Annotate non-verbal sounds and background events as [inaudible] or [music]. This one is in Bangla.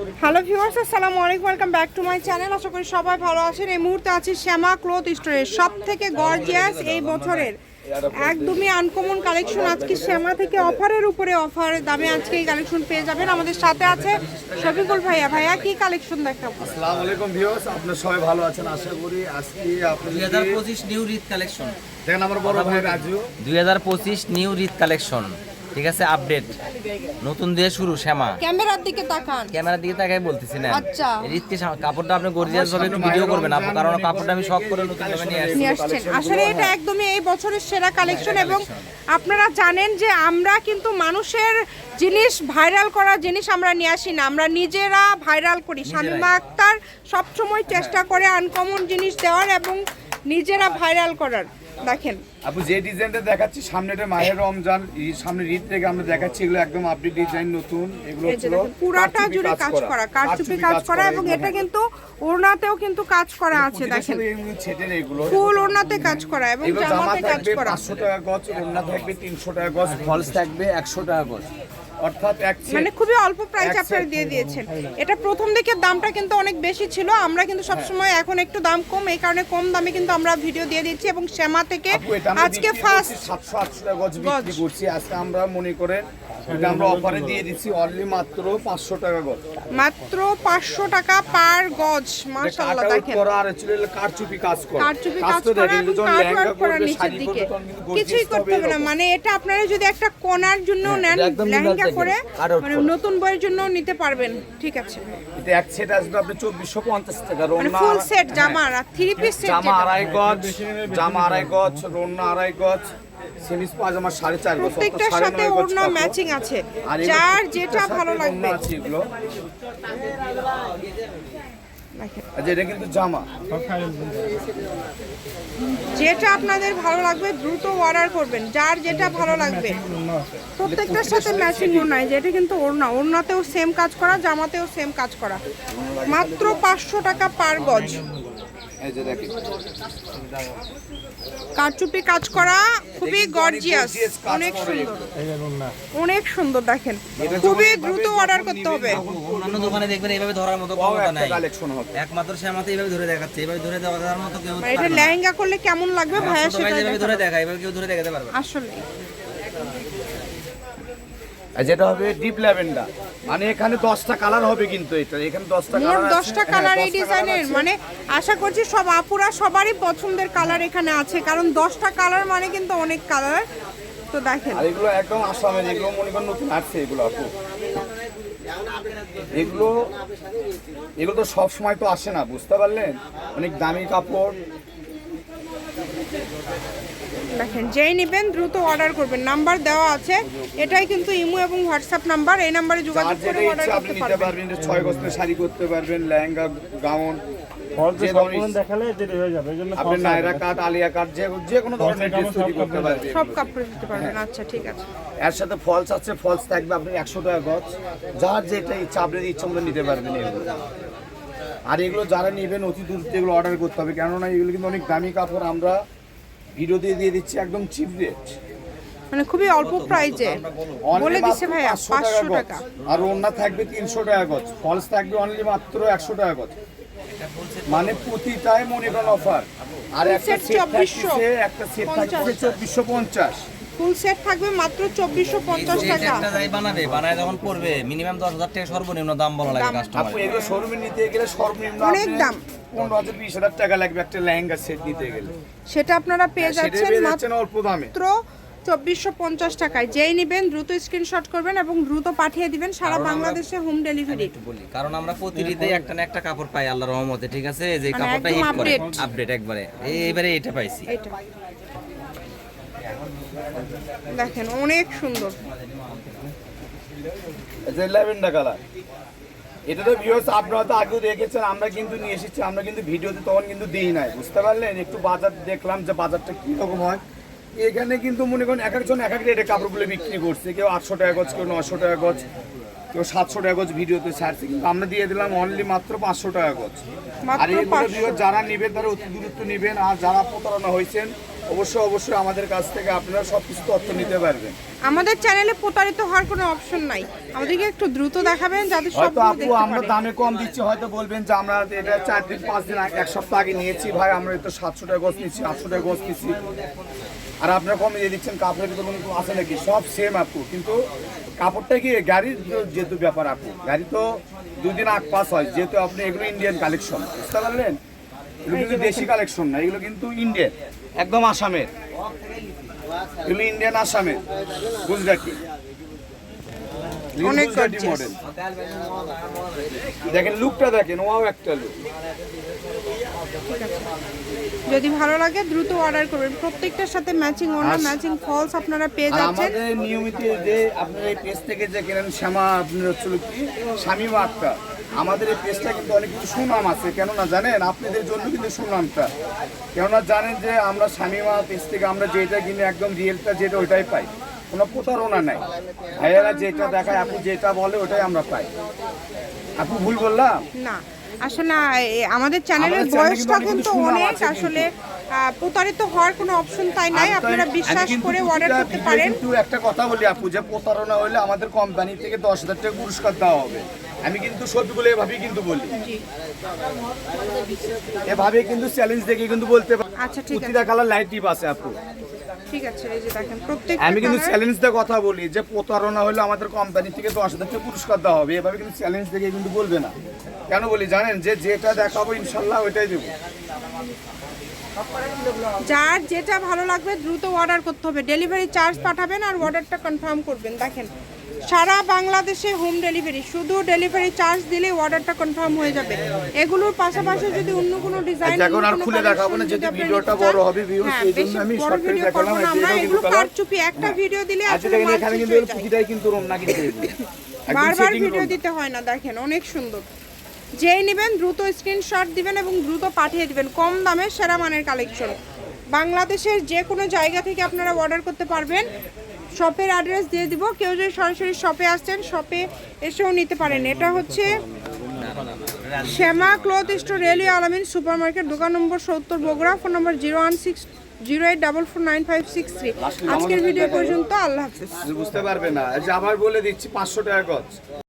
হ্যালো ভিউয়ার্স আসসালামু আলাইকুম welcome back to my channel আশা করি সবাই ভালো আছেন। এই মুহূর্তে আছি শ্যামা ক্লথ স্টোরে। সব থেকে গর্জিয়াস এই বছরের একদমই আনকমন কালেকশন আজকে শ্যামা থেকে অফারের উপরে অফার দামে আজকে এই কালেকশন পেয়ে যাবেন। আমাদের সাথে আছে শফিকুল ভাইয়া। ভাইয়া কি কালেকশন দেখাবো? আসসালামু আলাইকুম ভিউয়ার্স আপনারা সবাই ভালো আছেন? আশা করি আজকে আপনাদের হাজার পঁচিশ নিউ রিদ কালেকশন দেখেন আমার বড় ভাই রাজু। দুই হাজার পঁচিশ নিউ রিদ কালেকশন ঠিক আছে আপডেট নতুন দিয়ে শুরু শ্যামা। ক্যামেরার দিকে তাকান। ক্যামেরার দিকে তাকাই বলতেছি না। আচ্ছা। রিদকে সা- কাপড়টা আপনি গর্জিয়াস ভাবে একটু ভিডিও করবেন আপু কারণ কাপড়টা আমি শখ করে নতুন ভাবে নিয়ে আসছি। নিয়ে আসছেন। আসলে এটা একদমই এই বছরের সেরা কালেকশন এবং আপনারা জানেন যে আমরা কিন্তু মানুষের জিনিস ভাইরাল করা জিনিস আমরা নিয়ে আসি না। আমরা নিজেরা ভাইরাল করি। শামিমা আক্তার সবসময় চেষ্টা করে আনকমন জিনিস দেওয়ার এবং নিজেরা ভাইরাল করার। দেখেন। আপু যে ডিজাইনটা দেখাচ্ছি সামনে এটা মাহের রমজান এই সামনে ঈদ থেকে আমরা দেখাচ্ছি এগুলো একদম আপডেট ডিজাইন নতুন এগুলো পুরাটা জুড়ে কাজ করা। কারচুপি কাজ করা এবং এটা। কিন্তু ওড়নাতেও কিন্তু কাজ করা আছে দেখেন। ফুল ওড়নাতে কাজ করা এবং জামাতে কাজ করা। পাঁচশো টাকা গজ ওড়না থাকবে তিনশো টাকা গজ ফলস থাকবে একশো টাকা গজ। অর্থাৎ মানে খুবই অল্প প্রাইস আপনারা দিয়ে দিয়েছেন। এটা প্রথম দিকের দামটা কিন্তু অনেক বেশি ছিল। আমরা কিন্তু সবসময় এখন একটু দাম কম এই কারণে কম দামে কিন্তু আমরা ভিডিও দিয়ে দিচ্ছি এবং শ্যামা থেকে আজকে ফার্স্ট সাতশো আটশো টাকা গজ বিক্রি করছি। আজকে আমরা মনে করে এটা আমরা অফারে দিয়ে দিচ্ছি অনলি মাত্র পাঁচশো টাকা গজ। মাত্র পাঁচশো টাকা পার গজ মাশাআল্লাহ দেখেন। করা আর হচ্ছে কারচুপি কাজ করা। কারচুপি কাজ করা এবং যখন কাট লেহেঙ্গা ওয়ার্ক করা নিচের দিকে। করবে, তখন কিন্তু gorgeous কিছুই করতে হবে না। মানে এটা আপনারা যদি একটা কোনার জন্য নেন লেহেঙ্গা করে মানে নতুন বইয়ের জন্য নিতে পারবেন। ঠিক আছে। এটা এক সেট আসবে আপনি চব্বিশশো পঞ্চাশ টাকা মানে রোনা ফুল সেট জামা আর থ্রি পিস সেট জামা আড়াই গজ জামা আড়াই গজ রোনা আড়াই গজ। সেমিস পাজামা সাড়ে চার অর্থাৎ প্রত্যেকটার সাথে ওড়না ম্যাচিং আছে। যার যেটা ভালো লাগবে। আছে এগুলো। যেটা কিন্তু জামা। যেটা আপনাদের ভালো লাগবে দ্রুত অর্ডার করবেন। যার যেটা ভালো লাগবে। প্রত্যেকটার সাথে ম্যাচিং ওড়নায় যেটা কিন্তু ওড়না। ওড়নাতেও সেম কাজ করা জামাতেও সেম কাজ করা। মাত্র পাঁচশো টাকা পার গজ। এই যে দেখেন। কারচুপি কাজ করা খুবই অনেক গর্জিয়াস অনেক সুন্দর। অনেক সুন্দর দেখেন। খুবই দ্রুত অর্ডার করতে হবে। অন্যান্য দোকানে দেখবেন এইভাবে ধরার মতো ক্ষমতা নাই। কালেকশন হবে। একমাত্র শ্যামাতে এইভাবে ধরে দেখাচ্ছে। এইভাবে ধরে দেওয়ার মতো কেউ এটা লেহেঙ্গা করলে কেমন লাগবে? ভাইয়া সেটা যেভাবে ধরে দেখা এভাবে কেউ ধরে দেখাতে পারবে আসলে আর যেটা হবে ডিপ ল্যাভেন্ডার মানে এখানে দশটা কালার হবে কিন্তু এটা। এখানে দশটা মোট দশটা কালার এই ডিজাইনের মানে আশা করছি সব আপুরা সবারই পছন্দের কালার এখানে আছে। কারণ দশটা কালার মানে কিন্তু অনেক কালার তো দেখেন। আর এগুলো একদম আসামের এগুলো মনে করেন নতুন আসছে এগুলো আপু। এগুলো এগুলো তো সব সময় তো আসে না বুঝতে পারলেন? অনেক দামি কাপড় দেখেন যেই নেবেন দ্রুত অর্ডার করবেন। নাম্বার দেওয়া আছে। এটাই কিন্তু ইমো এবং হোয়াটসঅ্যাপ নাম্বার। এই নাম্বারে যোগাযোগ করে অর্ডার করতে আপনি নিতে পারবেন ছয় গজের শাড়ি করতে পারবেন লেহেঙ্গা গাউন সব ধরনের কোনো দেখালে দেরি হয়ে যাবে এই জন্য আপনি নায়রা হবে। আলিয়া কাট যে যে কোনো ধরনের ড্রেস তৈরি করতে পারবেন। সব কাপড় দিতে পারবেন। আচ্ছা ঠিক আছে। এর সাথে ফলস আছে ফলস থাকবে আপনি একশো টাকা গজ। যার যেটা ইচ্ছা আপনি ইচ্ছা মতো নিতে পারবেন এগুলো। আর এগুলো যারা নেবেন অতি দূর থেকে এগুলো অর্ডার করতে হবে। কেননা এগুলো কিন্তু অনেক দামি কাপড় আমরা ভিডিও দিয়ে দিয়ে দিচ্ছি একদম চিপ রেট। মানে খুবই অল্প প্রাইজে। বলে। দিছে ভাইয়া পাঁচশো টাকা আর ওড়না থাকবে তিনশো টাকা গজ। ফলস থাকবে অনলি মাত্র একশো টাকা গজ। মানে প্রতিটাই মনে করেন অফার। আর একটা সেট 2400 থাকছে একটা সেট থাকছে চব্বিশশো পঞ্চাশ। ফুল সেট থাকবে মাত্র চব্বিশশো পঞ্চাশ এই যে টাকা। একটা যাই বানাবে বানায় যখন পড়বে মিনিমাম দশ হাজার টাকা সর্বনিম্ন দাম বলা লাগে। কাস্টমার আপনি এগুলো শোরুমে নিতে গেলে সর্বনিম্ন অনেক দাম। পনেরো হাজার বিশ হাজার টাকা লাগবে একটা লেহেঙ্গা সেট নিতে গেলে। সেটা আপনারা পেয়ে যাচ্ছেন মাত্র অল্প দামে চব্বিশশো পঞ্চাশ টাকায়। যেই নেবেন দ্রুত স্ক্রিনশট করবেন এবং দ্রুত পাঠিয়ে দিবেন সারা বাংলাদেশে হোম ডেলিভারি একটু বলি কারণ আমরা প্রতি ঈদে একটা না একটা কাপড় পাই আল্লাহর রহমতে ঠিক আছে? যে মানে কাপড়টা হিট করে আপডেট একবারে। এই- এইবারে এটা পাইছি। দেখেন অনেক সুন্দর। ল্যাভেন্ডার কালার এটা তো ভিউয়ার্স আপনারা তো আগেও দেখেছেন আমরা কিন্তু নিয়ে এসেছি আমরা কিন্তু ভিডিওতে তখন কিন্তু দিই নাই বুঝতে পারলেন? একটু বাজার দেখলাম যে বাজারটা কি রকম হয়। এখানে কিন্তু মনে করেন এক একজন এক এক রেটে কাপড়গুলো বিক্রি করছে কেউ আটশো টাকা গজ কেউ নশো টাকা গজ কেউ সাতশো টাকা গজ ভিডিওতে ছাড়ছে কিন্তু আমরা দিয়ে দিলাম অনলি মাত্র পাঁচশো টাকা গজ। আর এই 500 যারা নেবেন তারা অতি দূরত্ব নেবেন আর যারা প্রতারণা হয়েছেন অবশ্যই অবশ্যই আমাদের কাছ থেকে আপনারা সব কিছু তথ্য নিতে পারবেন। আমাদের চ্যানেলে প্রতারিত হওয়ার কোনো অপশন নাই। আমাদেরকে একটু দ্রুত দেখাবেন যাতে সব হয়তো আপু আমরা দামে কম দিচ্ছি হয়তো বলবেন যে আমরা এটা চার দিন পাঁচ দিন এক সপ্তাহ আগে নিয়েছি। ভাই আমরা তো সাতশো টাকা গোছ নিচ্ছি আটশো টাকা গোছ নিচ্ছি। আর আপনারা কমে দিয়ে দিচ্ছেন কাপড়ের ভিতরে কোনো আছে নাকি? সব সেম আপু কিন্তু কাপড়টা কি গাড়ির যেহেতু ব্যাপার আপু গাড়ি তো দুদিন আগ পাস হয় যেহেতু আপনি এগুলো ইন্ডিয়ান কালেকশন বুঝতে পারলেন? এগুলো কিন্তু দেশি কালেকশন না এগুলো কিন্তু ইন্ডিয়ান একদম আসামের। এগুলো ইন্ডিয়ান আসামের গুজরাটি। অনেক গুজরাটি মডেল দেখেন লুকটা দেখেন ওয়াও একটা লুক যদি ভালো লাগে দ্রুত অর্ডার করবেন। প্রত্যেকটার সাথে ম্যাচিং ওনা ম্যাচিং ফলস আপনারা পেয়ে যাচ্ছেন। আমাদের নিয়মিত যে আপনার এই পেজ থেকে যে কেনেন শ্যামা আপনার হচ্ছিল কি? শামিমা আক্তার। আমাদের এই পেজটা কিন্তু অনেক কিছু সুনাম আছে কেননা জানেন আপনাদের জন্য কিন্তু সুনামটা। কেননা জানেন যে আমরা শামিমা পেজ থেকে আমরা যেটা কিনে একদম রিয়েলটা যেটা ওইটাই পাই। কোনো প্রতারণা নাই। ভাইয়েরা যেটা দেখায় আপু যেটা বলে ওটাই আমরা পাই। আপু ভুল বললাম? না আসলে আমাদের চ্যানেলের বয়সটা কিন্তু অনেক আসলে প্রতারিত হওয়ার কোনো অপশন তাই নাই। আপনারা বিশ্বাস করে অর্ডার করতে পারেন। কিন্তু একটা কথা বলি আপু যে প্রতারণা হলে আমাদের কোম্পানি থেকে দশ হাজার টাকা পুরস্কার দেওয়া হবে। আমি কিন্তু সত্যগুলো এভাবেই কিন্তু বলি। এভাবে কিন্তু চ্যালেঞ্জ দেখে কিন্তু বলতে পারি। আচ্ছা, ঠিক আছে। কালার লাইট টিপ আছে আপু। ঠিক আছে এই যে দেখেন প্রত্যেক আমি কিন্তু চ্যালেঞ্জ দিয়ে কথা বলি যে প্রতারণা হলে আমাদের কোম্পানি থেকে দশ হাজার টাকা পুরস্কার দেওয়া হবে। এভাবে কিন্তু চ্যালেঞ্জ দেখে কিন্তু বলবে না। কেন বলি? জানেন যে যেটা দেখাবো ইনশাল্লাহ ওইটাই দেবো। যার যেটা ভালো লাগবে দ্রুত অর্ডার করতে হবে। ডেলিভারি চার্জ পাঠাবেন আর অর্ডারটা কনফার্ম করবেন। দেখেন সারা বাংলাদেশে হোম ডেলিভারি শুধু ডেলিভারি চার্জ দিলে অর্ডারটা কনফার্ম হয়ে যাবে। এগুলোর পাশাপাশি যদি অন্য কোনো ডিজাইন আচ্ছা, এখন আর খুলে দেখাবো না, যেহেতু ভিডিওটা বড় হবে, viewers, এই জন্য আমি short করে দেখালাম, আমরা এগুলো কারচুপি একটা ভিডিও দিলে আচ্ছা আসলে এখানে কিন্তু হয়ে যায়। প্রতিটাই কিন্তু রুম না কিন্তু। [laughs] বারবার ভিডিও দিতে হয় না দেখেন অনেক সুন্দর। যেই নেবেন দ্রুত স্ক্রিনশট দিবেন এবং দ্রুত পাঠিয়ে দিবেন কম দামে সেরা মানের কালেকশন বাংলাদেশের যে কোনো জায়গা থেকে আপনারা অর্ডার করতে পারবেন। শপের অ্যাড্রেস দিয়ে দিব। কেউ যদি সরাসরি শপে আসছেন শপে এসেও নিতে পারেন। এটা হচ্ছে শ্যামা ক্লথ স্টোর রেলি আলামিন সুপার মার্কেট দোকান নম্বর সত্তর Bogura phone number zero one six zero eight double four nine five six three. আজকের ভিডিও পর্যন্ত আল্লাহ হাফিজ। বুঝতে পারবে না। আবার বলে দিচ্ছি পাঁচশো টাকা গজ।